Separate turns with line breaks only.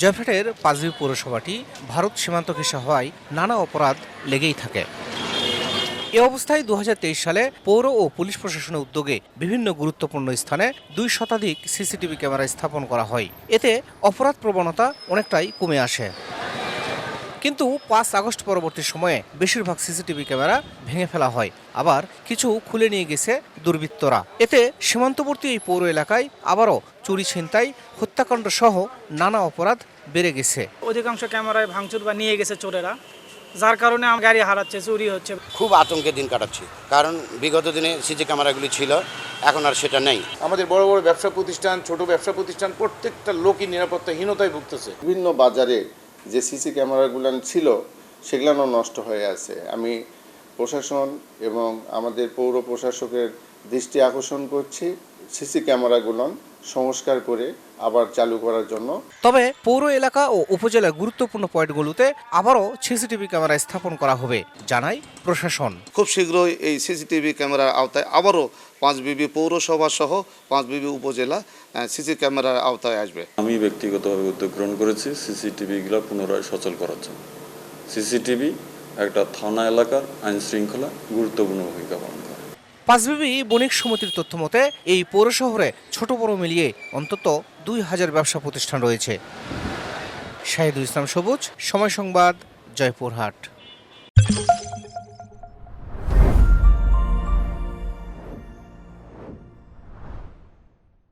জয়ফাটের পাজবি পৌরসভাটি ভারত সীমান্ত ঘেঁষা হওয়ায় নানা অপরাধ লেগেই থাকে। এ অবস্থায় দু হাজার তেইশ সালে পৌর ও পুলিশ প্রশাসনের উদ্যোগে বিভিন্ন গুরুত্বপূর্ণ স্থানে দুই শতাধিক সিসিটিভি ক্যামেরা স্থাপন করা হয়। এতে অপরাধ প্রবণতা অনেকটাই কমে আসে। কিন্তু পাঁচ আগস্ট পরবর্তী সময়ে বেশিরভাগ সিসিটিভি ক্যামেরা ভেঙে ফেলা হয়। আবার কিছু খুলে নিয়ে গেছে দুর্বৃত্তরা। এতে সীমান্তবর্তী এই পৌর এলাকায় আবারও চুরি ছিনতাই হত্যাকাণ্ড সহ নানা অপরাধ বেড়ে গেছে।
অধিকাংশ ক্যামেরায় ভাঙচুর বা নিয়ে গেছে চোরেরা যার কারণে আমার গাড়ি হারাচ্ছে চুরি হচ্ছে।
খুব আতঙ্কে দিন কাটাচ্ছি কারণ বিগত দিনে সিসি ক্যামেরাগুলি ছিল এখন আর সেটা নেই।
আমাদের বড় বড় ব্যবসা প্রতিষ্ঠান ছোট ব্যবসা প্রতিষ্ঠান প্রত্যেকটা লোকই নিরাপত্তাহীনতায় ভুগতেছে।
বিভিন্ন বাজারে যে সিসি ক্যামেরাগুলো ছিল সেগুলো নষ্ট হয়ে আছে। আমি প্রশাসন এবং আমাদের পৌর প্রশাসকের দৃষ্টি আকর্ষণ করছি সিসি ক্যামেরাগুলো। সংস্কার করে আবার চালু করার জন্য।
তবে পৌর এলাকা ও উপজেলার গুরুত্বপূর্ণ পয়েন্টগুলোতে আবারও সিসিটিভি ক্যামেরা স্থাপন করা হবে জানায় প্রশাসন।
খুব শীঘ্রই এই সিসিটিভি ক্যামেরার আওতায় আবারও পাঁচ বিবি পৌরসভা সহ পাঁচ বিবি উপজেলা সিসি ক্যামেরার আওতায় আসবে।
আমি ব্যক্তিগতভাবে উদ্যোগ গ্রহণ করেছি সিসিটিভিগুলো পুনরায় সচল করার জন্য। সিসিটিভি একটা থানা এলাকার আইন শৃঙ্খলা গুরুত্বপূর্ণ ভূমিকা পালন করে।
পাঁচবিবি বণিক সমিতির তথ্য মতে, এই পৌর শহরে ছোট বড় মিলিয়ে অন্তত দুই হাজার ব্যবসা প্রতিষ্ঠান রয়েছে। শাহিদুল ইসলাম সবুজ, সময় সংবাদ, জয়পুরহাট।